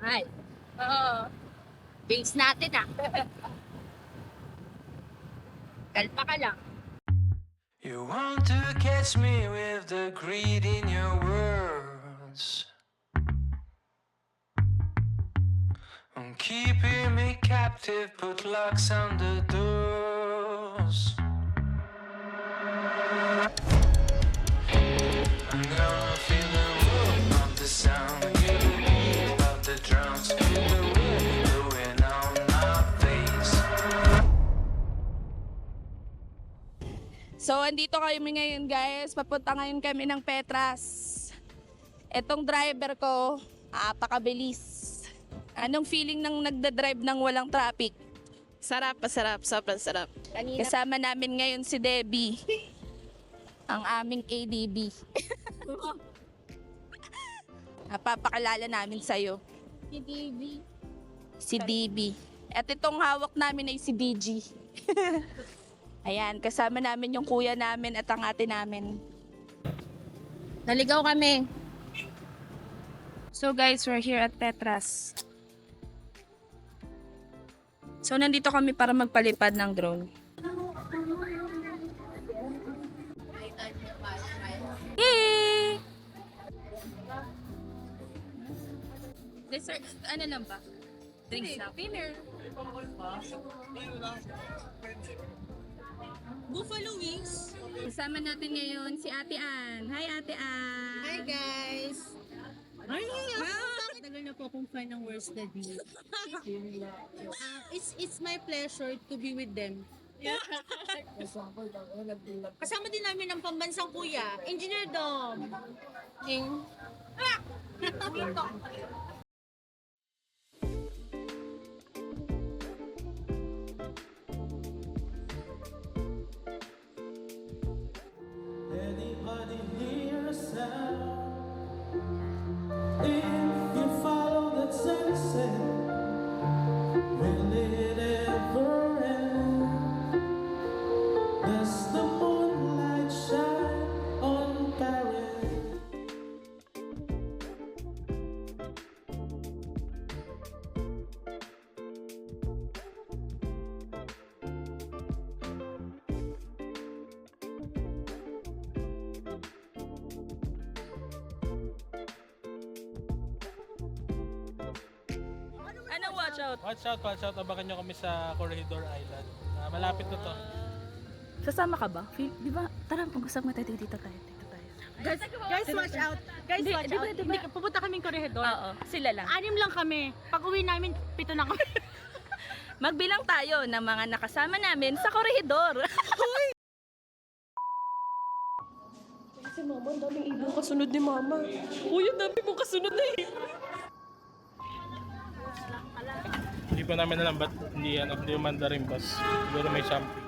Ay. Oo. Base natin ah. Kalpa ka lang. You want to catch me with the greed in your words. I'm keeping me captive, put locks on the doors. So, andito kami ngayon guys. Papunta ngayon kami ng Petras. Etong driver ko, apakabilis. Anong feeling ng nagda-drive ng walang traffic? Sarap, masarap. Sobrang sarap. Kasama namin ngayon si Debbie. Ang aming ADB. Napapakalala namin sa'yo. Si DB. Si DB. At itong hawak namin ay si DG. Ayan, kasama namin yung kuya namin at ang ate namin. Naligaw kami. So guys, we're here at Petras. So nandito kami para magpalipad ng drone. Yay! Dessert, ano lang ba? Drinks lang. Dinner. Buffalo wings. Kasama natin ngayon si Ate Ann. Hi Ate Ann! Hi guys. Ay, Tagal na po akong fan ng Worst Daddy. Ah, it's it's my pleasure to be with them. Kasama din namin ang pambansang kuya, Engineer Dom. Ing. Anybody Anong watch out? Watch out, watch out. Abangan nyo kami sa Corridor Island. Ah, malapit na to. Sasama ka ba? Feel, di ba? Tara, pag-usap mo tayo dito tayo. Dito tayo. Guys, guys, watch out. Guys, Di- watch di ba- out. di ba- Hindi, pupunta kaming korehedor. Oo, sila lang. Anim lang kami. Pag uwi namin, pito na kami. Magbilang tayo ng mga nakasama namin sa korehidor. Si mama, ang daming ibong kasunod ni mama. Uy, ang dami mong kasunod na eh. Hindi pa namin alam ba't hindi, ano, hindi umanda rin bus. Siguro may shampoo.